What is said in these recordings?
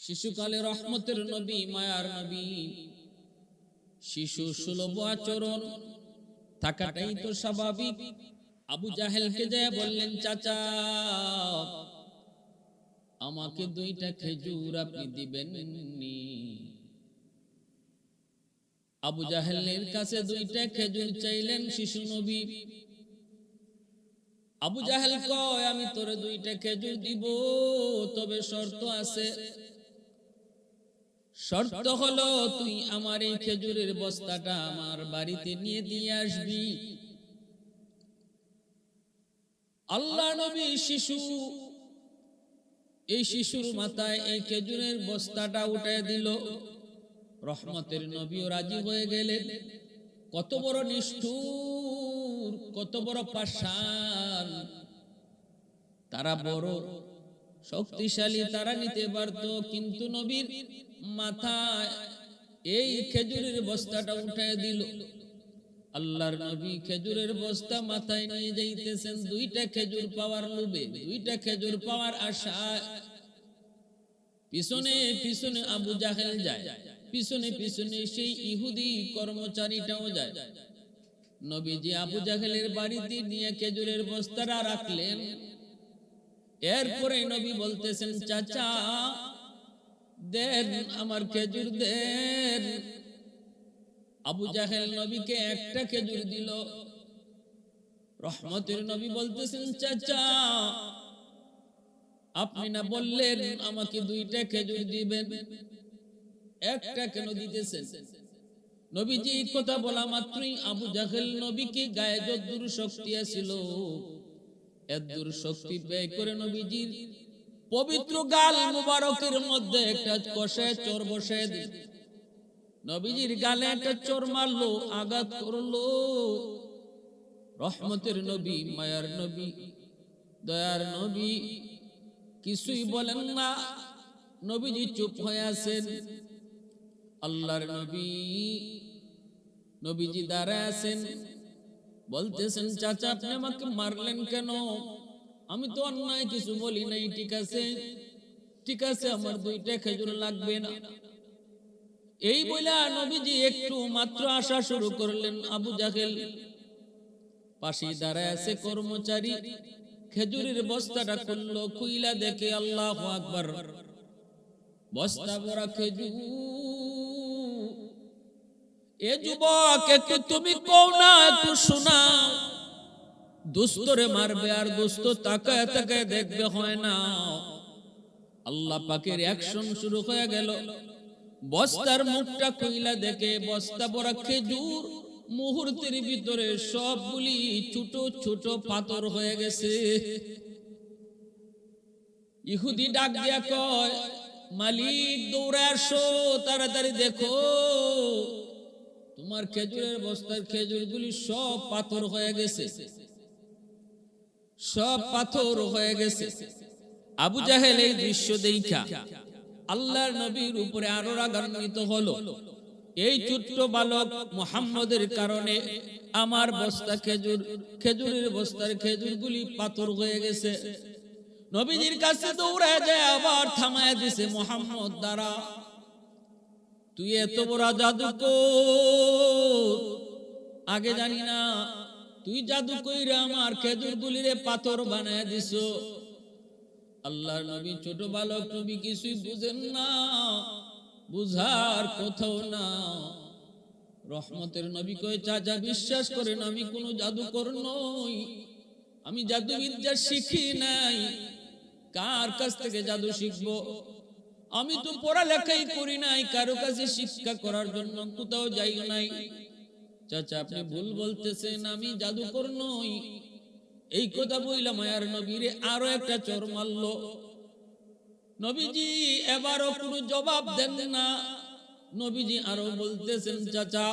শিশুকালে রহমতের নবী, মায়ার নবী। শিশু সুলভ আচরণ থাকাটাই তো স্বাভাবিক। আবু জাহেলকে যায় বললেন, চাচা, আমাকে দুইটা খেজুর আপনি দিবেন আবু জাহেলের কাছে দুইটা খেজুর চাইলেন শিশু নবী। আবু জাহেল কয়, আমি তোরে দুইটা খেজুর দিব, তবে শর্ত আছে। শর্ত হলো তুই আমার এই খেজুরের বস্তাটা আমার বাড়িতে নিয়ে দিয়ে আসবি। আল্লাহ নবী শিশু, এই শিশুর মাথায় এই খেজুরের বস্তাটা উঠে দিল। রহমতের নবীও রাজি হয়ে গেলেন। কত বড় নিষ্ঠুর, কত বড় পাষাণ। তারা বড় শক্তিশালী, তারা নিতে পারত, কিন্তু নবীর মাথায় এই খেজুরের বস্তাটা দিল। আল্লাহর নবী খেজুরের বস্তা মাথায় নিয়ে যাইতেছেন। দুইটা খেজুর পাওয়ার লোভে, দুইটা খেজুর পাওয়ার আশায় পিছনে পিছনে আবু জাহেল যায়, পিছনে পিছনে সেই ইহুদি কর্মচারীটাও যায়। নবীজি আবু জাহেলের বাড়িতে নিয়ে খেজুরের বস্তাটা রাখলেন। এরপরে নবী বলতেছেন, চাচা দেন আমার খেজুর দেন। আবু জাহেল নবীকে একটা খেজুর দিল। রহমতের নবী বলতেছেন, চাচা, আপনি না বললেন আমাকে দুইটা খেজুর দিবেন? একটা কেন দিতেছেন? নবীজি এই কথা বলা মাত্রই আবু জাহেল নবীকে গায়ে যদ্দুর শক্তি আছিল এদ্দুর শক্তি ব্যয় করে নবীজির পবিত্র গাল মুবারকের মধ্যে একটা কষে চোর বসে দিল। নবীজির গালে একটা চোর মারলো, আঘাত করল। রহমতের নবী, মায়ার নবী, দয়ার নবী, কিছুই বলেন না। নবীজি চুপ হয়ে আছেন। আল্লাহর নবী, নবীজি দাঁড়ায় আছেন। বলতেছেন, চাচা, আপনি আমাকে মারলেন কেন? আমি তো অন্যায় কিছু বলি নাই, ঠিক আছে? ঠিক আছে, আমার দুইটা খেজুর লাগবে না। এই বলে নবীজি একটু মাত্র আসা শুরু করলেন আবু জাহেল। পাশে দাঁড়ায় আছে কর্মচারী। খেজুরের বস্তাটা খুললো কুইলা দেখে আল্লাহ আকবার। বস্তা ভরা খেজুর। এ যুবক, একটু তুমি কও না, একটু শোনাও। দুস্তরে মারবে আর দুস্ত তাকায় তাকায় দেখবে হয় না। আল্লাহ পাকের অ্যাকশন শুরু হয়ে গেল। বস্তার মুখটা কইলা দেখে বস্তা ভরা খেজুর মুহূর্তের ভিতরে সবগুলি ছোট ছোট পাথর হয়ে গেছে। ইহুদি ডাক দিয়া কয়, মালিক, দৌড়ে আসো, তাড়াতাড়ি দেখো। তোমার খেজুরের বস্তার খেজুরগুলি সব পাথর হয়ে গেছে। সব পাথর হয়ে গেছে। আবু জাহেল এই দৃশ্য দেখা আল্লাহর নবীর উপরে আরও রাগান্বিত হলো। এই ছোট্ট বালক মোহাম্মদের কারণে আমার বস্তা খেজুর, খেজুরের বস্তার খেজুরগুলি পাথর হয়ে গেছে। নবীজির কাছে দৌড়ে যায়, আবার থামায় দিছে, মোহাম্মদ দ্বারা তুই এত বড় জাদু আগে জানি না তুই জাদু কইরা আমার খেজুর গুলিরে পাথর বানায় দিস আল্লাহ নবী ছোট বালক নবী কিছুই বুঝেন না, বুঝার কোথাও না। রহমতের নবী কয়ে, চাচা, বিশ্বাস করেন, আমি কোনো জাদুকর নই। আমি জাদুবিদ্যা শিখি নাই। কার কাছ থেকে জাদু শিখব? আমি তো পড়ালেখাই করি নাই। কারও কাছে শিক্ষা করার জন্য কোথাও যাই নাই। চাচা আপনি ভুল বলতেছেন আমি জাদুকর নই। এই কথা বইলা মায়ার নবীরে আরও একটা চর মারলো। নবীজি এবারও কোনো জবাব দেন না। নবীজি আরও বলতেছেন চাচা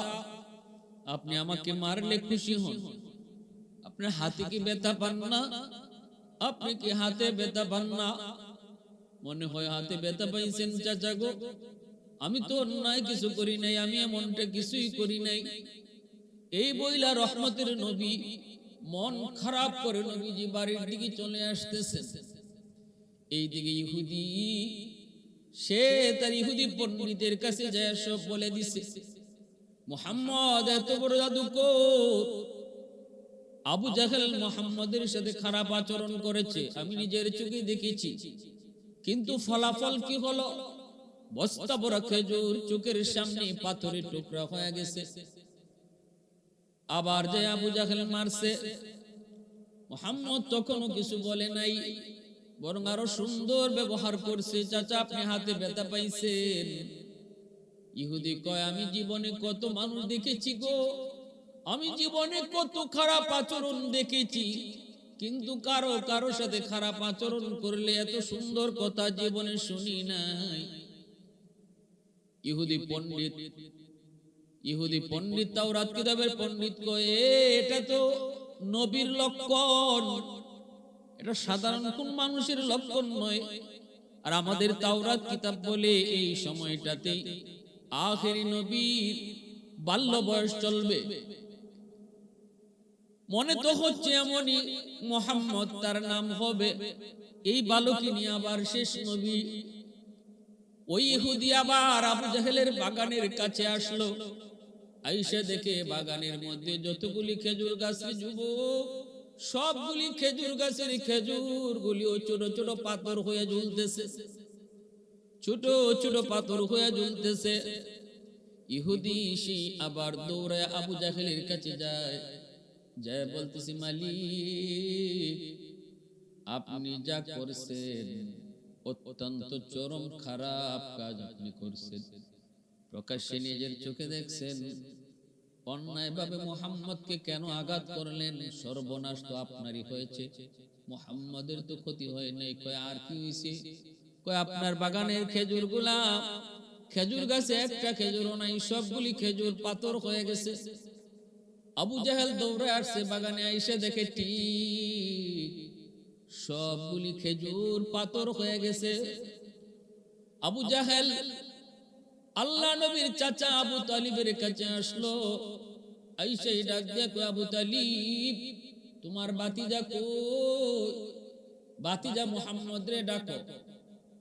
আপনি আমাকে মারলে খুশি হন। আপনার হাতে কি ব্যথা পান না? আপনি কি হাতে ব্যথা পান না? মনে হয় হাতে ব্যথা পাইছেন চাচা গো। আমি তো অন্যায় কিছু করি নাই আমি এমনটা কিছুই করি নাই। এই বইলা রহমতের নবী মন খারাপ করে নবীজি বাড়ির দিকে চলে আসতেছে। এই দিকে ইহুদি সে তার ইহুদি পণ্ডিতের কাছে যায় সব বলে দিছে মোহাম্মদ এত বড় জাদুকর। আবু জাহেল মোহাম্মদের সাথে খারাপ আচরণ করেছে আমি নিজের চোখে দেখেছি। কিন্তু ফলাফল কি হলো? বস্তা বড় খেজুর চোখের সামনে পাথরের টুকরা হয়ে গেছে। আবার যে আবু জাহেল মারছে। মোহাম্মদ তখনও কিছু বলে নাই, বরং আরও সুন্দর ব্যবহার করছে। চাচা, আপনি হাতে ব্যথা পাইছেন। ইহুদি কয়, আমি জীবনে কত মানুষ দেখেছি গো। আমি জীবনে কত খারাপ আচরণ দেখেছি। কিন্তু কারও কারও সাথে খারাপ আচরণ করলে এত সুন্দর কথা জীবনে শুনি নাই। ইহুদি পণ্ডিত ইহুদি পণ্ডিত তাওরাত কিতাবের পণ্ডিত কয় এটা তো নবীর লক্ষণ। এটা সাধারণ কোন মানুষের লক্ষণ নয়। আর আমাদের তাওরাত কিতাব বলে এই সময়টাতে আখেরি নবীর বাল্য বয়স চলবে। মনে তো হচ্ছে এমনই মোহাম্মদ তার নাম হবে এই বালকি নিয়ে আবার শেষ নবী। ওই ইহুদি আবার আবু জাহেলের বাগানের কাছে আসলো। আইসা দেখে বাগানের মধ্যে যতগুলি খেজুর গাছের যুবক, সবগুলি খেজুর গাছের খেজুর গুলিও ছোট ছোট পাথর হয়ে ঝুলতেছে ছোট ছোট পাথর হয়ে ঝুলতেছে ইহুদি আবার দৌড়ায় আবু জাহেলের কাছে যায়। যায় বলতেছি, মালিক, আপনি যা করছেন অত্যন্ত চরম খারাপ কাজ আপনি করছেন। প্রকাশ্যে নিজের চোখে দেখছেন। অন্যায় ভাবে মোহাম্মদকে কেন আঘাত করলেন? সর্বনাশ তো আপনারই হয়েছে। মোহাম্মদের তো ক্ষতি হয় নাই। কয়, আর কি হয়েছে কয়, আপনার বাগানের খেজুরগুলা খেজুর গাছে একটা খেজুরও নাই, সবগুলি খেজুর পাথর হয়ে গেছে। আবু জাহেল দৌড়ে আসছে বাগানে, আইসে দেখে ঠিক সবগুলি খেজুর পাথর হয়ে গেছে। আবু জাহেল আল্লাহ নবীর চাচা আবু তালিবের কাছে আসলো। ডাক আবু তালিব, তোমার বাতিজা কই? বাতিজা মোহাম্মদ রে, ডাকো।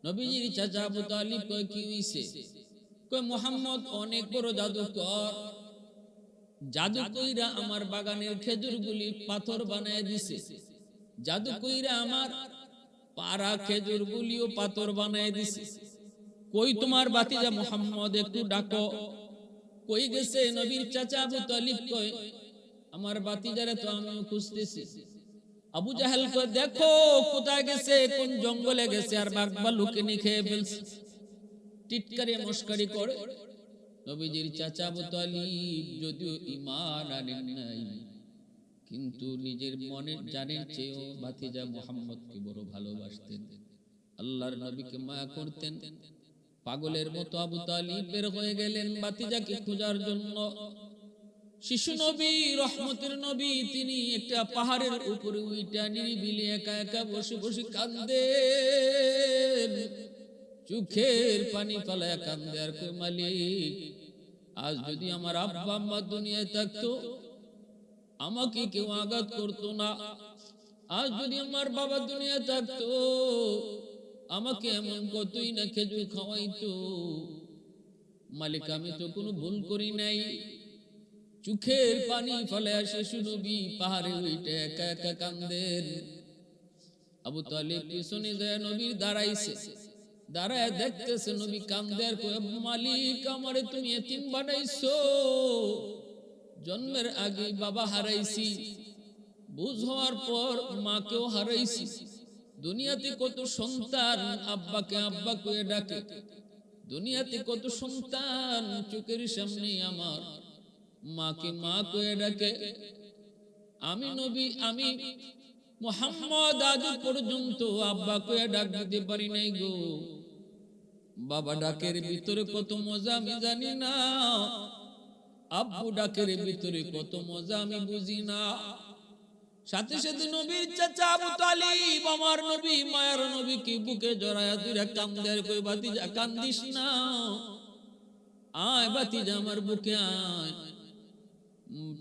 নবীজির চাচা আবু তালিব কয়, কি হইছে? কয়, মোহাম্মদ, অনেক বড় জাদুকর। জাদু কইরা আমার বাগানের খেজুরগুলি পাথর বানায় দিছে। জাদু কইরা আমার পাড়া খেজুরগুলিও পাথর বানায় দিছে। কই তোমার বাতিজা মোহাম্মদ একটু ডাকো? কই গেছে নবীর চাচা আবু তালিব কয় আমার বাতিজারে তো আমি খুঁজতেছি। আবু জাহেল কয় দেখো কোথায় গেছে কোন জঙ্গলে গেছে আর বাঘ ভাল্লুকে নি খেয়ে ফেলছে। টিটকারি মস্কারি করে। নবীজির চাচা আবু তালিব যদিও ইমান আনেন নাই কিন্তু নিজের মনের জানের চেয়েও ভাতিজা মোহাম্মদকে বড় ভালোবাসতেন। আল্লাহর নবীকে মায়া করতেন। পাগলের মতো আবু তালিব বের হয়ে গেলেন বাতিজাকে খোঁজার জন্য। শিশু নবী, রহমতের নবী, তিনি একটা পাহাড়ের উপরে উইটা নিরিবিলি একা একা বসে বসে কান্দেন। চোখের পানি ফালায় কান্দে আর কই মালিক, আজ যদি আমার আব্বা আম্মা দুনিয়ায় থাকতো, আমাকে কেউ আঘাত করতো না। আজ যদি আমার বাবা দুনিয়া থাকতো আমাকে এমন কতই না খেজুর খাওয়াইতো। মালিক আমি তো কোনো ভুল করি নাই। চোখের পানি ফলে আসে শুনবি পাহাড়ে উইটে একা একা কান্দের আবু তালিব পিছনে যায় নবীর দাঁড়াইছে। দাঁড়ায় দেখতেছে নবী কান্দের মালিক আমারে তুমি এতিম বানাইছো। জন্মের আগে বাবা হারাইছি। বুঝ হওয়ার পর মাকেও হারাইছি। দুনিয়াতে কত সন্তান আব্বাকে আব্বা কয়ে ডাকে। দুনিয়াতে কত সন্তান চোখের সামনে আমার মাকে মা কয়ে ডাকে। আমি নবী, আমি মোহাম্মদ আজ পর্যন্ত আব্বা কয়ে ডাক দিতে পারি নাই গো। বাবা ডাকের ভিতরে কত মজা আমি জানি না। আব্বু ডাকের ভিতরে কত মজা আমি বুঝি না। সাথে সাথে নবীর চাচা আবু তালিব, আমার নবী, মায়ার নবী কি বুকে জড়ায়া দুইরা কান্দের কই বাতিজা কান্দিস না। আয় বাতিজা আমার বুকে আয়।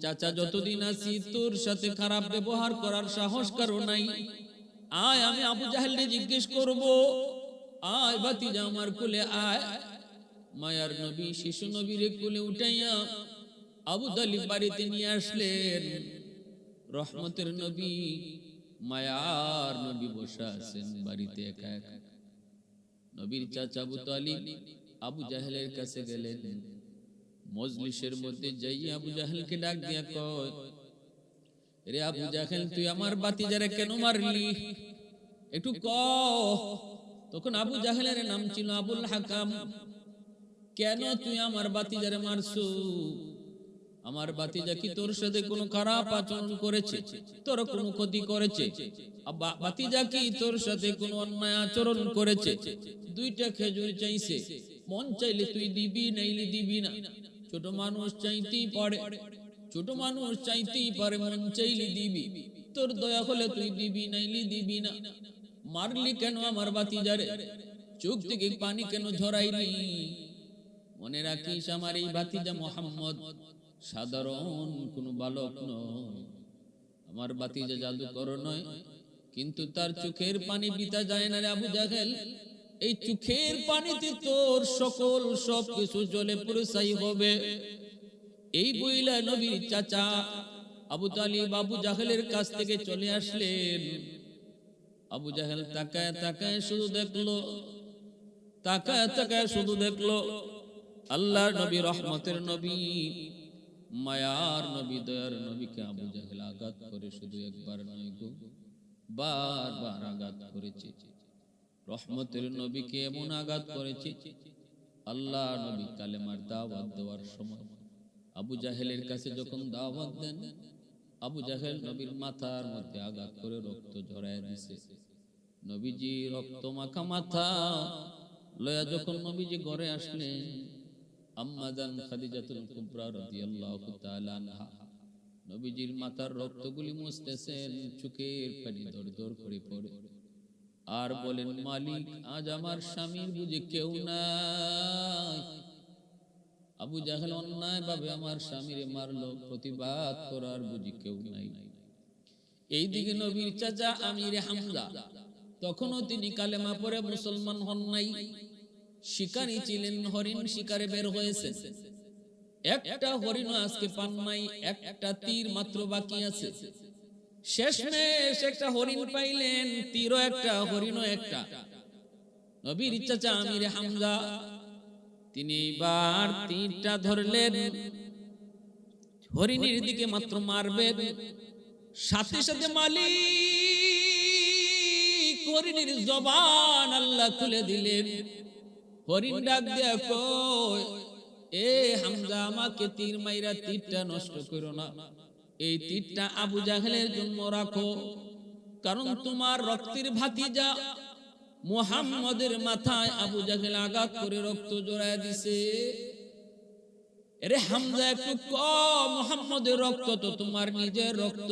চাচা, যতদিন আছি তোর সাথে খারাপ ব্যবহার করার সাহস কারও নাই। আয়, আমি আবু জাহেলকে জিজ্ঞেস করব। আয় বাতিজা আমার কোলে আয়। মায়ার নবী, শিশু নবীর কোলে উঠাইয়া আবু তালিব বাড়িতে নিয়ে আসলেন। রহমতের নবী, মায়ার নবী বসে আছেন বাড়িতে একা একা। নবীর চাচা আবু আবু জাহেলের কাছে গেলেন। মজলিসের মধ্যে যাই আবু জাহেলকে ডাক দিয়া কয়, রে আবু জাহেল, তুই আমার বাতিজারে কেন মারলি? একটু ক। তখন আবু জাহেলের নাম ছিল আবুল হাকাম। কেন তুই আমার বাতিজারে মারছু? আমার বাতিজা কি তোর সাথে কোনো খারাপ আচরণ করেছে? তোর কোনো ক্ষতি করেছে? বাতিজা কি তোর সাথে কোনো অন্যায় আচরণ করেছে? দুইটা খেজুর চাইছে। মন চাইলে তুই দিবি, নাইলে দিবি না। ছোট মানুষ চাইতেই পারে। ছোট মানুষ চাইতেই পারে, মন চাইলে দিবি। তোর দয়া হলে তুই দিবি, নাইলে দিবি না। মারলি কেন আমার বাতিজারে? চোখ থেকে পানি কেন ঝরাইলি মনে রাখিস আমার এই বাতিজা মোহাম্মদ। সাধারণ কোনো বালক নয়। আমার বাতিজা জাদুকর নয়, কিন্তু তার চোখের পানি পিতা যায় না রে আবু জাহেল। এই চোখের পানিতে তোর সকল সব কিছু জলে পুরসাই হবে। এই বইলা নবীর চাচা আবু তালিব আবু জাহেলের কাছ থেকে চলে আসলেন। আবু জাহেল তাকায় তাকায় শুধু দেখল, তাকায় তাকায় শুধু দেখল, আল্লাহর নবী, রহমতের নবী। মায়ার নবী, দয়ার নবীকে আবু জাহেল আঘাত করে শুধু একবার নয় গো, বারবার আঘাত করেছে। রহমতের নবীকে এমন আঘাত করেছে আল্লাহ নবী কালেমার দাওয়াত দেওয়ার সময়। আবু জাহেলের কাছে যখন দাওয়াত দেন, আবু জাহেল নবীর মাথার মধ্যে আঘাত করে রক্ত ঝরায় দিছে। নবীজি রক্ত মাখা মাথা লয়া যখন নবীজি ঘরে আসলেন খাদিজাতুল কুবরা রাদিয়াল্লাহু তাআলা আনহা। নবীজির মাথার রক্তগুলি মুছতেছেন পানি করে পড়ে। আর বলেন, মালিক, আজ আমার বুঝে কেউ নাই। আবু জাহেল অন্যায় আমার স্বামীরে মারলো, প্রতিবাদ করার বুঝি কেউ নাই। এইদিকে নবীর চাচা আমির হামজা, তখনও তিনি কালেমা পরে মুসলমান হন নাই। শিকারী ছিলেন হরিণ শিকারে বের হয়েছে। একটা হরিণ আজকে পান নাই, একটা তীর মাত্র বাকি আছে। শেষমেশ একটা হরিণ পাইলেন, তীরও একটা, হরিণও একটা। নবীর চাচা আমির হামজা। তিনি এবার তীরটা ধরলেন। হরিণের দিকে মাত্র মারবেন। সাথে সাথে মালিক হরিণের জবান আল্লাহ খুলে দিলেন। হরিণ ডাক দেয়া কয় এ হামজা আমাকে তীর মাইরা তীরটা নষ্ট করো না। এই তীরটা আবু জাহেলের জন্য রাখো, কারণ তোমার রক্তের ভাতিজা মুহাম্মদের মাথায় আবু জাহেল আঘাত করে রক্ত জড়ায় দিছে। এরে হামজা, একটু কম মুহাম্মদের রক্ত তো তোমার নিজের রক্ত।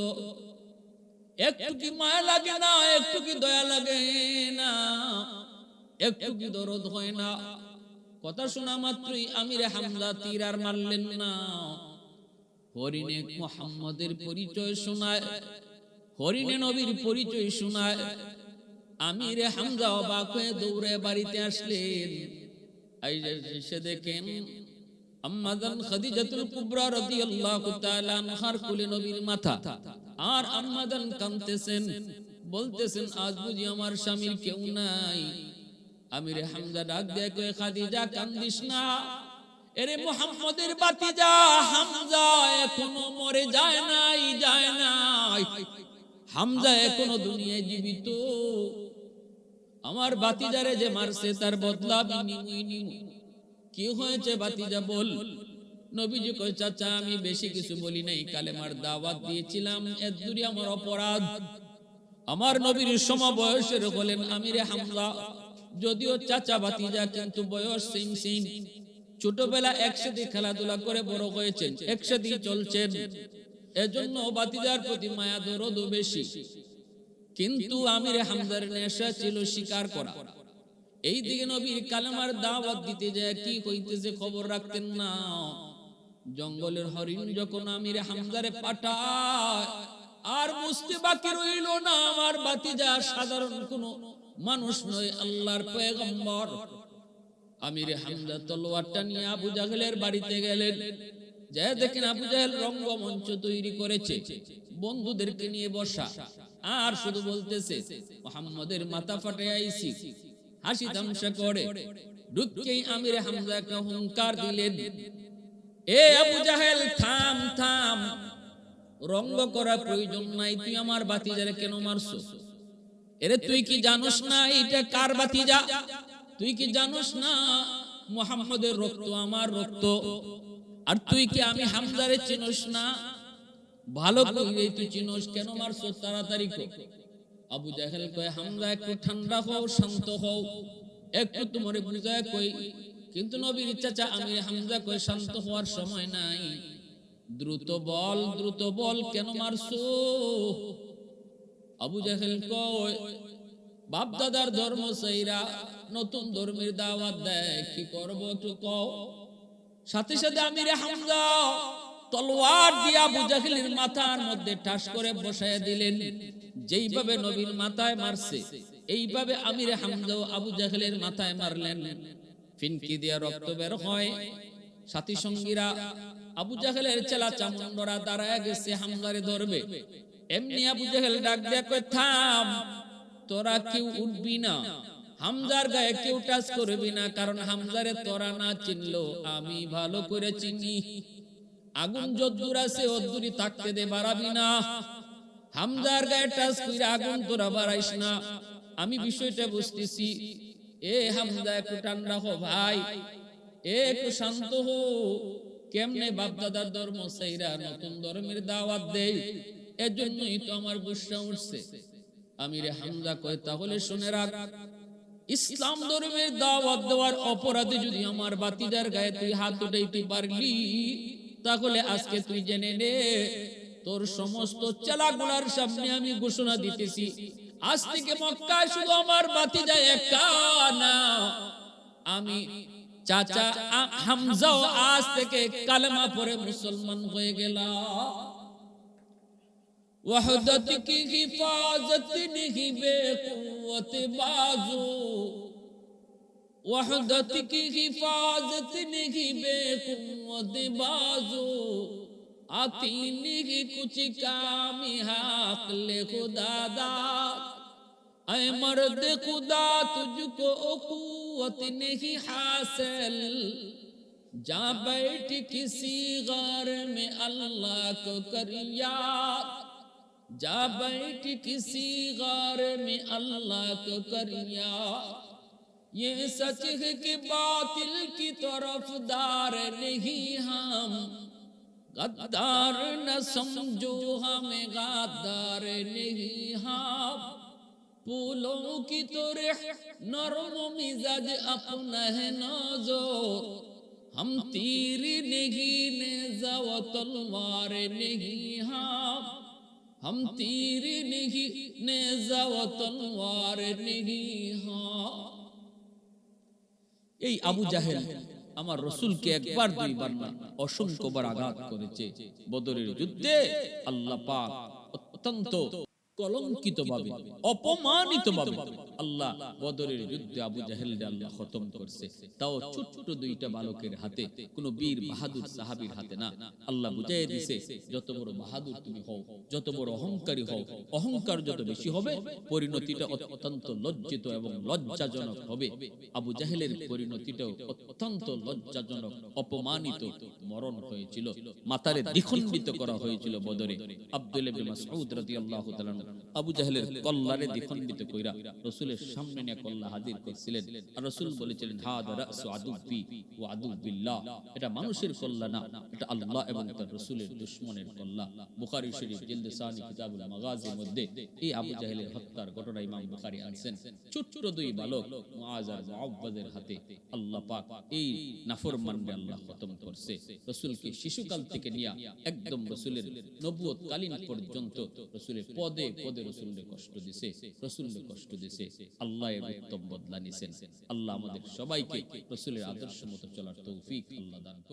একটু কি মায়া লাগে না, একটু কি দয়া লাগে না? একটু কি দরদ হয় না? কথা শোনা মাত্রই আমির হামজা তীর আর মারলেন না। হরিণে মোহাম্মদের পরিচয় শোনায়, হরিণে নবীর পরিচয় শোনায়। আমির হামজা অবাক হয়ে দৌড়ে বাড়িতে আসলেন। এসে দেখেন আম্মাজান খাদিজাতুল কুবরা রাদিয়াল্লাহু তাআলা আনহার কোলে নবীর মাথা। আর আম্মাজান কাঁদতেছেন, বলতেছেন, আজ বুঝি আমার স্বামীর কেউ নাই। আমিরে হামজা ডাক দিয়ে কয়ে খাদিজা কান্দিস না। এরে মোহাম্মদের বাতিজা হামজা এখনও মরে যায় নাই যায় নাই। হামজা এখনও দুনিয়ায় জীবিত। আমার বাতিজারে যে মারছে তার বদলা আমি কি হয়েছে বাতিজা বল। নবীজি কয় চাচা আমি বেশি কিছু বলি নাই কালে কালেমার দাওয়াত দিয়েছিলাম এর দূরে আমার অপরাধ। আমার নবীর সমবয়সের বলেন আমিরে হামজা। যদিও চাচা বাতিজা কিন্তু বয়স সেম সেম। ছোটবেলা একসাথে খেলাধুলা করে বড় হয়েছেন, একসাথেই চলছেন। এজন্য বাতিজার প্রতি মায়া দরদও বেশি। কিন্তু আমির হামদার নেশা ছিল স্বীকার করা। এই দিকে নবীর কালেমার দাওয়াত দিতে যায়, কি হইতেছে খবর রাখতেন না। জঙ্গলের হরিণ যখন আমির হামদারে পাঠায়, আর বুঝতে বাকি রইল না, আমার বাতিজা সাধারণ কোনো মানুষ নয়, আল্লাহর পয়গম্বর। আমির হামজা তলোয়ারটা নিয়ে আবু জাহেলের বাড়িতে গেলেন। যে দেখেন আবু জাহেল রঙ্গমঞ্চ তৈরি করেছে, বন্ধুদেরকে নিয়ে বসা। আর শুধু বলতেছে, মোহাম্মদের মাথা ফাটে আইসি, হাসি তামসা করে। ঢুককেই আমির হামজা একটা হুঙ্কার দিলেন, এ আবু জাহেল, থাম থাম। রঙ্গ করা প্রয়োজন নাই, তুই আমার বাতিজারে কেন মারছো? এরে তুই কি জানোস না এটা কার বাতি যা তুই কি জানোস না মুহাম্মদের রক্ত আমার রক্ত? আর তুই কি আমি হামজারে চিনোস না? ভালো করে তুই চিনোস কেন মারছো তাড়াতাড়ি কর আবু জাহেল কয় হামজা একটু ঠান্ডা হও শান্ত হও। একটু তোমার বুঝায় কই কিন্তু নবীর চাচা আমি হামজা কয় শান্ত হওয়ার সময় নাই। দ্রুত বল দ্রুত বল কেন মারছো আবু জাহেল কয় বাপ দাদার ধর্ম সেইরা, নতুন ধর্মের দাওয়াত দেয়, কি করব একটু কও। সাথে সাথে আমিরে হামজা, তলোয়ার দিয়ে আবু জাহেলের মাথার মধ্যে ঠাস করে বসায় দিলেন। যেইভাবে নবীর মাথায় মারছে, এইভাবে আমিরে হামজা আবু জাহেলের মাথায় মারলেন। ফিনকি দিয়া রক্ত বের হয়। সাথী সঙ্গীরা আবু জাহেলের চেলা চামুন্ডরা দাঁড়ায় গেছে হামজারে ধরবে। এমনি আবু জাহেল ডাক দিয়া কয়, থাম, তোরা কেউ উঠবি না। হামজার গায়ে কেউ টাচ করবি না, কারণ হামজারে তোরা না চিনলো, আমি ভালো করে চিনি। আগুন যদ্দুর আছে অদ্দুরি থাকতে দে, বাড়াবি না। হামজার গায়ে টাচ করে আগুন তোরা বাড়াইস না। আমি বিষয়টা বুঝতেছি। এ হামজা, একটু ঠান্ডা হো ভাই। এ একটু শান্ত হো কেমনে বাপ দাদার ধর্ম সেইরা নতুন ধর্মের দাওয়াত দেই এজন্যই তো আমার গুসা উঠছে। আমিরে হামজা কয়, তাহলে শুনে রাখ ইসলাম ধর্মের দাওয়াত দেওয়ার অপরাধে যদি আমার বাতিদার গায়ে তুই হাত উঠাইতে পারলি, তাহলে আজকে তুই জেনে নে, তোর সমস্ত চেলাগুলার সামনে আমি ঘোষণা দিতেছি। আজ থেকে মক্কায় শুধু আমার বাতিজা একা না, আমি চাচা হামজাও আজ থেকে কালেমা পরে মুসলমান হয়ে গেলাম। وحدت کی حفاظت نہیں، بے قوت بازو۔ وحدت کی حفاظت نہیں، بے قوت بازو۔ آتی نہیں کچھ کامی حاقل خدا دا۔ اے مرد خدا، تجھ کو قوت نہیں حاصل۔ جا بیٹھ کسی غر میں اللہ کو کر یاد۔ جا بیٹھ کسی غار میں اللہ کو کریا۔ یہ سچ ہے کہ باطل کی طرف دار نہیں ہم۔ غدار نہ سمجھو، ہمیں غدار نہیں ہم۔ پھولوں کی تو رح نرم مزاج اپنا ہے نازو۔ ہم تیر نہیں نے و تلوار نہیں ہم۔ ہم تیر نہیں نیزہ و এই আবু জাহেল আমার রসুলকে একবার দুইবার না অসংখ্যবার আঘাত করেছে। বদরের যুদ্ধে আল্লাহ পাক অত্যন্ত কলঙ্কিত ভাবে অপমানিত ভাবে আল্লাহ বদরের যুদ্ধে আবু জাহেল আল্লাহ খতম করছে। তাও ছোট্ট দুইটা বালকের হাতে কোন বীর বাহাদুর সাহাবীর হাতে না। আল্লাহ বুঝাই দিছে, যত বড় বাহাদুর তুমি হও, যত বড় অহংকারী হও, অহংকার যত বেশি হবে, পরিণতিটা অত্যন্ত লজ্জিত এবং লজ্জাজনক হবে। আবু জাহেলের পরিণতিটাও অত্যন্ত লজ্জাজনক, অপমানিত মরণ হয়েছিল। মাতারে দ্বিখণ্ডিত করা হয়েছিল বদরে। আব্দুল আবু জাহেলের কল্লারে দ্বিখণ্ডিত কইরা রাসূলের সামনে নিয়ে কল্লা হাজির করছিলেন। আর রাসূল বলেছিলেন, হাদা রাসু আদুব্বি ওয়া আদুব্বিল্লাহ এটা মানুষের কল্লা না, এটা আল্লাহ এবং তার রাসূলের দুশমনের কল্লা। বুখারী শরীফ, জিলদ সানি, কিতাবুল মাগাজির মধ্যে এই আবু জাহেলের হত্যার ঘটনা ইমাম বুখারী আনছেন। ছোট্ট দুই বালক মুআজ আর মুআব্বাদের হাতে আল্লাহ পাক এই নাফরমানকে আল্লাহ খতম করছে। রাসূলকে শিশুকাল থেকে নিয়ে একদম রাসূলের নবুয়ত কালীন পর্যন্ত রাসূলের পদে পদে রাসূলের কষ্ট দিছে রাসূলের কষ্ট দিছে। আল্লাহ এর উত্তম বদলা নিছেন আল্লাহ আমাদের সবাইকে রসুলের আদর্শ মতো চলার তৌফিক আল্লাহ দান।